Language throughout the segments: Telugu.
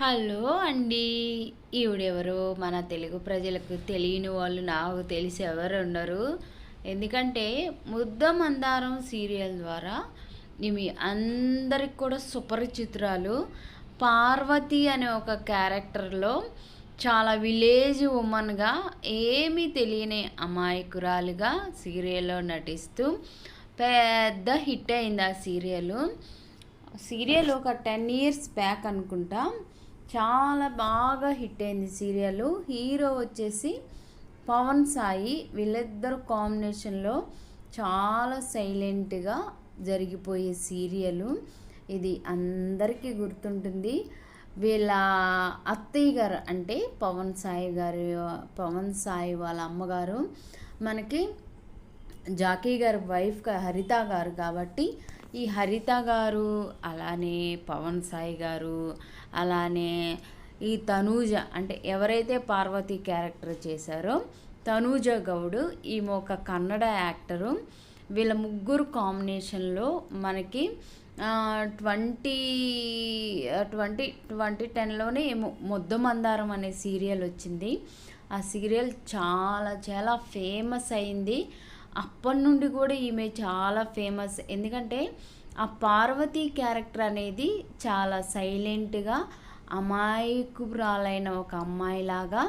హలో అండి. ఈవిడెవరు మన తెలుగు ప్రజలకు తెలియని వాళ్ళు నాకు తెలిసి ఎవరు ఉండరు ఎందుకంటే ముద్ద మందారం సీరియల్ ద్వారా మీ అందరికి కూడా సుపరిచితురాలు పార్వతి అనే ఒక క్యారెక్టర్లో చాలా విలేజ్ ఉమెన్గా ఏమీ తెలియని అమాయకురాలుగా సీరియల్లో నటిస్తూ పెద్ద హిట్ అయింది ఆ సీరియల్. సీరియల్ ఒక టెన్ ఇయర్స్ బ్యాక్ అనుకుంటా. చాలా బాగా హిట్ అయింది సీరియల్. హీరో వచ్చేసి పవన్ సాయి. వీళ్ళిద్దరు కాంబినేషన్లో చాలా సైలెంట్గా జరిగిపోయే సీరియలు. ఇది అందరికీ గుర్తుంటుంది. వీళ్ళ అత్తయ్య గారు అంటే పవన్ సాయి గారు పవన్ సాయి వాళ్ళ అమ్మగారు. మనకి జాకీ గారి వైఫ్ హరిత గారు కాబట్టి ఈ హరిత గారు అలానే పవన్ సాయి గారు అలానే ఈ తనూజ అంటే ఎవరైతే పార్వతి క్యారెక్టర్ చేశారో తనూజ గౌడ్ ఈమె ఒక కన్నడ యాక్టరు వీళ్ళ ముగ్గురు కాంబినేషన్లో మనకి ట్వంటీ ట్వంటీ ట్వంటీ టెన్లోనే ఏమో మొద్దు మందారం అనే సీరియల్ వచ్చింది. ఆ సీరియల్ చాలా చాలా ఫేమస్ అయింది. అప్పటి నుండి కూడా ఈమె చాలా ఫేమస్ ఎందుకంటే ఆ పార్వతి క్యారెక్టర్ అనేది చాలా సైలెంట్గా అమాయకురాలైన ఒక అమ్మాయిలాగా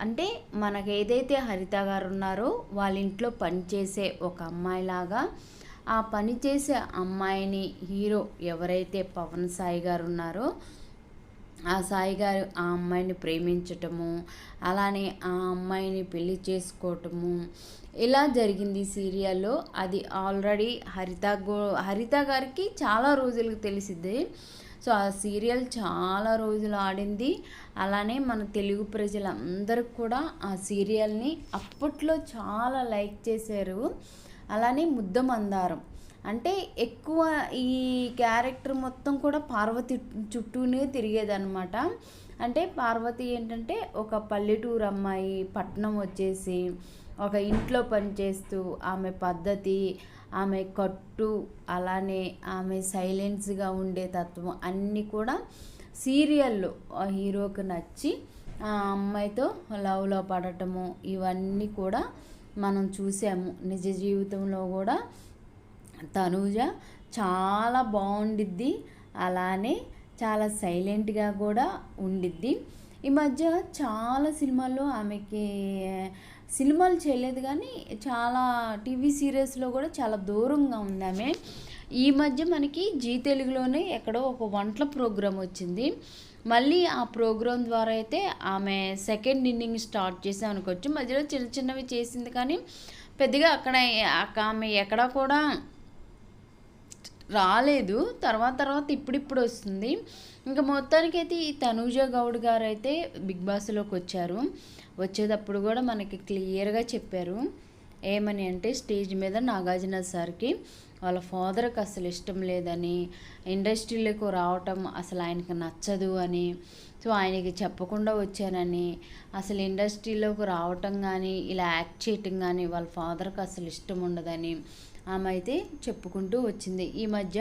అంటే మనకు ఏదైతే హరిత గారు ఉన్నారో వాళ్ళ ఇంట్లో పనిచేసే ఒక అమ్మాయిలాగా ఆ పనిచేసే అమ్మాయిని హీరో ఎవరైతే పవన్ సాయి గారు ఉన్నారో ఆ సాయి గారు ఆ అమ్మాయిని ప్రేమించటము అలానే ఆ అమ్మాయిని పెళ్ళి చేసుకోవటము ఇలా జరిగింది సీరియల్లో. అది ఆల్రెడీ హరిత గో హరిత గారికి చాలా రోజులకు తెలిసింది సో ఆ సీరియల్ చాలా రోజులు ఆడింది. అలానే మన తెలుగు ప్రజలందరూ కూడా ఆ సీరియల్ని అప్పట్లో చాలా లైక్ చేశారు. అలానే ముద్ద మందారం అంటే ఎక్కువ ఈ క్యారెక్టర్ మొత్తం కూడా పార్వతి చుట్టూనే తిరిగేదనమాట అంటే పార్వతి ఏంటంటే ఒక పల్లెటూరు అమ్మాయి పట్నం వచ్చేసి ఒక ఇంట్లో పనిచేస్తూ ఆమె పద్ధతి ఆమె కట్టు అలానే ఆమె సైలెన్స్గా ఉండే తత్వం అన్నీ కూడా సీరియల్లో హీరోకి నచ్చి ఆ అమ్మాయితో లవ్లో పడటము ఇవన్నీ కూడా మనం చూసాము. నిజ జీవితంలో కూడా తనూజ చాలా బాగుండిద్ది అలానే చాలా సైలెంట్గా కూడా ఉండిద్ది. ఈ మధ్య చాలా సినిమాల్లో ఆమెకి సినిమాలు చేయలేదు కానీ చాలా టీవీ సీరియల్స్లో కూడా చాలా దూరంగా ఉంది ఆమె. ఈ మధ్య మనకి జీ తెలుగులోనే ఎక్కడో ఒక వంటల ప్రోగ్రాం వచ్చింది. మళ్ళీ ఆ ప్రోగ్రాం ద్వారా అయితే ఆమె సెకండ్ ఇన్నింగ్ స్టార్ట్ చేసాం అనుకోవచ్చు. మధ్యలో చిన్న చిన్నవి చేసింది కానీ పెద్దగా అక్కడ ఆమె ఎక్కడ కూడా రాలేదు. తర్వాత తర్వాత ఇప్పుడిప్పుడు వస్తుంది. ఇంకా మొత్తానికి అయితే ఈ తనూజ గౌడ్ గారు అయితే బిగ్ బాస్లోకి వచ్చారు. వచ్చేటప్పుడు కూడా మనకి క్లియర్గా చెప్పారు. ఏమని అంటే స్టేజ్ మీద నాగార్జున సార్కి వాళ్ళ ఫాదర్కి అసలు ఇష్టం లేదని ఇండస్ట్రీలోకి రావటం అసలు ఆయనకి నచ్చదు అని సో ఆయనకి చెప్పకుండా వచ్చానని అసలు ఇండస్ట్రీలోకి రావటం కానీ ఇలా యాక్ట్ చేయటం కానీ వాళ్ళ ఫాదర్కి అసలు ఇష్టం ఉండదని ఆమె అయితే చెప్పుకుంటూ వచ్చింది. ఈ మధ్య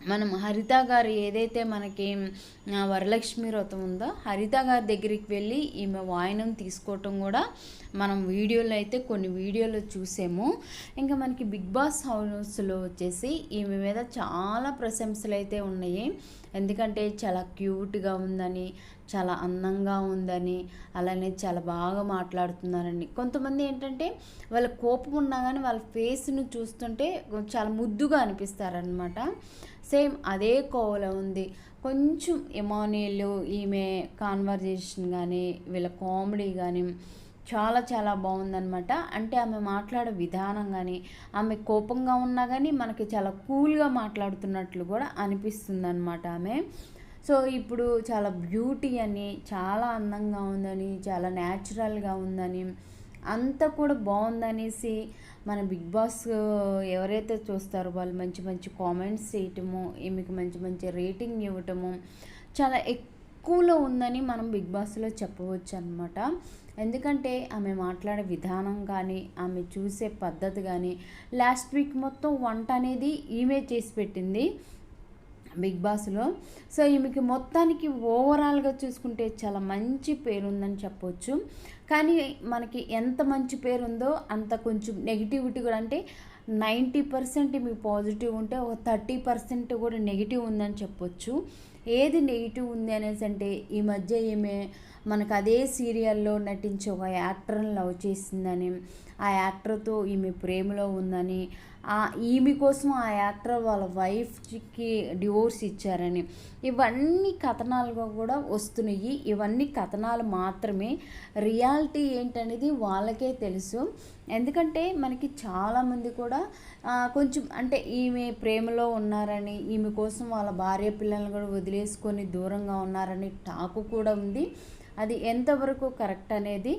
మనం హరిత గారు ఏదైతే మనకి వరలక్ష్మి వ్రతం ఉందో హరిత గారి దగ్గరికి వెళ్ళి ఈమె వాయనం తీసుకోవటం కూడా మనం వీడియోలో అయితే కొన్ని వీడియోలో చూసాము. ఇంకా మనకి బిగ్ బాస్ హౌస్లో వచ్చేసి ఈమె మీద చాలా ప్రశంసలు అయితే ఉన్నాయి. ఎందుకంటే చాలా క్యూట్గా ఉందని చాలా అందంగా ఉందని అలానే చాలా బాగా మాట్లాడుతున్నారని. కొంతమంది ఏంటంటే వాళ్ళ కోపం ఉన్నా కానీ వాళ్ళ ఫేస్ను చూస్తుంటే చాలా ముద్దుగా అనిపిస్తారనమాట సేమ్ అదే కోవలో ఉంది. కొంచెం ఎమానియల్ ఈమె కాన్వర్జేషన్ కానీ వీళ్ళ కామెడీ కానీ చాలా చాలా బాగుందనమాట అంటే ఆమె మాట్లాడే విధానం కానీ ఆమె కోపంగా ఉన్నా కానీ మనకి చాలా కూల్గా మాట్లాడుతున్నట్లు కూడా అనిపిస్తుంది అనమాట ఆమె. సో ఇప్పుడు చాలా బ్యూటీ అని చాలా అందంగా ఉందని చాలా న్యాచురల్గా ఉందని అంతా కూడా బాగుందనేసి మన బిగ్ బాస్ ఎవరైతే చూస్తారో వాళ్ళు మంచి మంచి కామెంట్స్ చేయటము ఈమెకి మంచి మంచి రేటింగ్ ఇవ్వటము చాలా ఎక్కువలో ఉందని మనం బిగ్ బాస్లో చెప్పవచ్చు అనమాట ఎందుకంటే ఆమె మాట్లాడే విధానం కానీ ఆమె చూసే పద్ధతి కానీ లాస్ట్ వీక్ మొత్తం వంట అనేది ఈమె చేసి పెట్టింది. బిగ్ బాస్లో. సో ఈమెకి మొత్తానికి ఓవరాల్గా చూసుకుంటే చాలా మంచి పేరు ఉందని చెప్పొచ్చు. కానీ మనకి ఎంత మంచి పేరు ఉందో అంత కొంచెం నెగిటివిటీ కూడా. అంటే నైంటీ పర్సెంట్ మీ పాజిటివ్ ఉంటే ఒక థర్టీ పర్సెంట్ కూడా నెగిటివ్ ఉందని చెప్పొచ్చు. ఏది నెగిటివ్ ఉంది అనేసి అంటే ఈ మధ్య ఈమె మనకు అదే సీరియల్లో నటించే ఒక యాక్టర్ని లవ్ చేసిందని ఆ యాక్టర్తో ఈమె ప్రేమలో ఉందని ఈమె కోసం ఆ యాక్టర్ వాళ్ళ వైఫ్కి డివోర్స్ ఇచ్చారని. ఇవన్నీ కథనాలుగా కూడా వస్తున్నాయి. ఇవన్నీ కథనాలు మాత్రమే. రియాలిటీ ఏంటనేది వాళ్ళకే తెలుసు. ఎందుకంటే మనకి చాలామంది కూడా కొంచెం అంటే ఈమె ప్రేమలో ఉన్నారని ఈమె కోసం వాళ్ళ భార్య పిల్లల్ని కూడా వదిలేసుకొని దూరంగా ఉన్నారని టాకు కూడా ఉంది. అది ఎంతవరకు కరెక్ట్ అనేది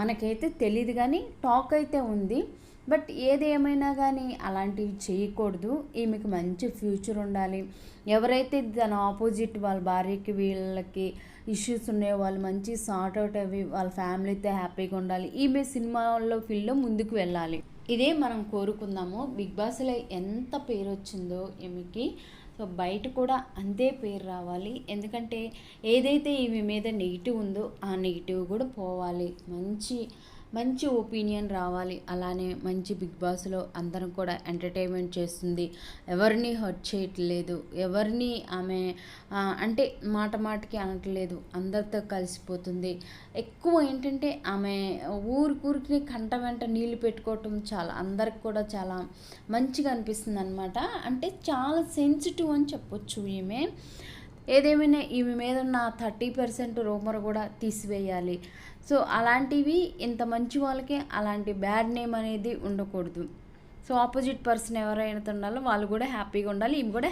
మనకైతే తెలియదు కానీ టాక్ అయితే ఉంది. బట్ ఏది ఏమైనా కానీ అలాంటివి చేయకూడదు. ఈమెకి మంచి ఫ్యూచర్ ఉండాలి. ఎవరైతే దాని ఆపోజిట్ వాళ్ళ భార్యకి వీళ్ళకి ఇష్యూస్ ఉన్నాయో వాళ్ళు మంచి సార్ట్ అవుట్ అవి వాళ్ళ ఫ్యామిలీతో హ్యాపీగా ఉండాలి. ఈమె సినిమాల్లో ఫీల్డ్లో ముందుకు వెళ్ళాలి. ఇదే మనం కోరుకుందాము. బిగ్ బాస్లో ఎంత పేరు వచ్చిందో ఈమెకి. సో బయట కూడా అంతే పేరు రావాలి. ఎందుకంటే ఏదైతే ఈమె మీద నెగిటివ్ ఉందో ఆ నెగిటివ్ కూడా పోవాలి. మంచి మంచి ఒపీనియన్ రావాలి. అలానే మంచి బిగ్ బాస్లో అందరం కూడా ఎంటర్టైన్మెంట్ చేస్తుంది. ఎవరిని హర్ట్ చేయట్లేదు. ఎవరిని ఆమె అంటే మాట మాటకి అనట్లేదు. అందరితో కలిసిపోతుంది. ఎక్కువ ఏంటంటే ఆమె ఊరికూరికి కంట వెంట నీళ్ళు పెట్టుకోవటం చాలా అందరికి కూడా చాలా మంచిగా అనిపిస్తుంది అనమాట అంటే చాలా సెన్సిటివ్ అని చెప్పొచ్చు ఈమె. ఏదేమైనా ఈమె మీద ఉన్న థర్టీ పర్సెంట్ రూమర్ కూడా తీసివేయాలి. సో అలాంటివి ఇంత మంచి వాళ్ళకి అలాంటి బ్యాడ్ నేమ్ అనేది ఉండకూడదు. సో ఆపోజిట్ పర్సన్ ఎవరైనా ఉండాలో వాళ్ళు కూడా హ్యాపీగా ఉండాలి ఈమె కూడా